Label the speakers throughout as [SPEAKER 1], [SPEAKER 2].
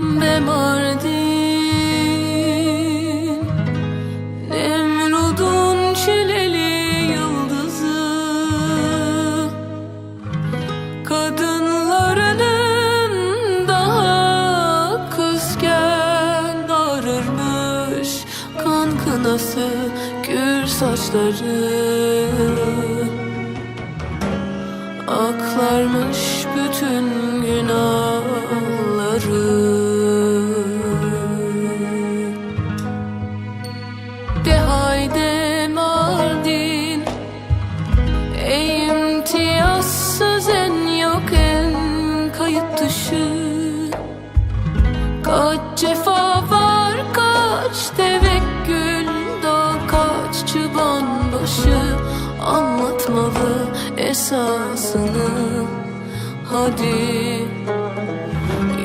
[SPEAKER 1] be Mardin Nemrud'un çileli yıldızı Kadınlarının daha kızken ağrırmış Kan kınası gür saçları. Aklarmış bütün dışı Kaç cefa var kaç tevekkül da kaç çıban başı. Anlatmalı esasını. Hadi.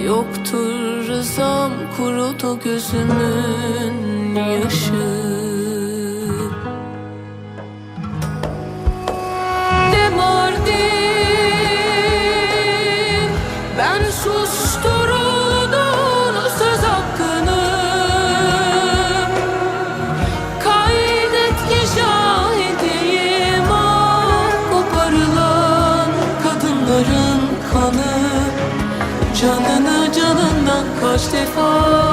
[SPEAKER 1] Yoktur rızam kurut o gözümün yaşı Canını canından kaç defa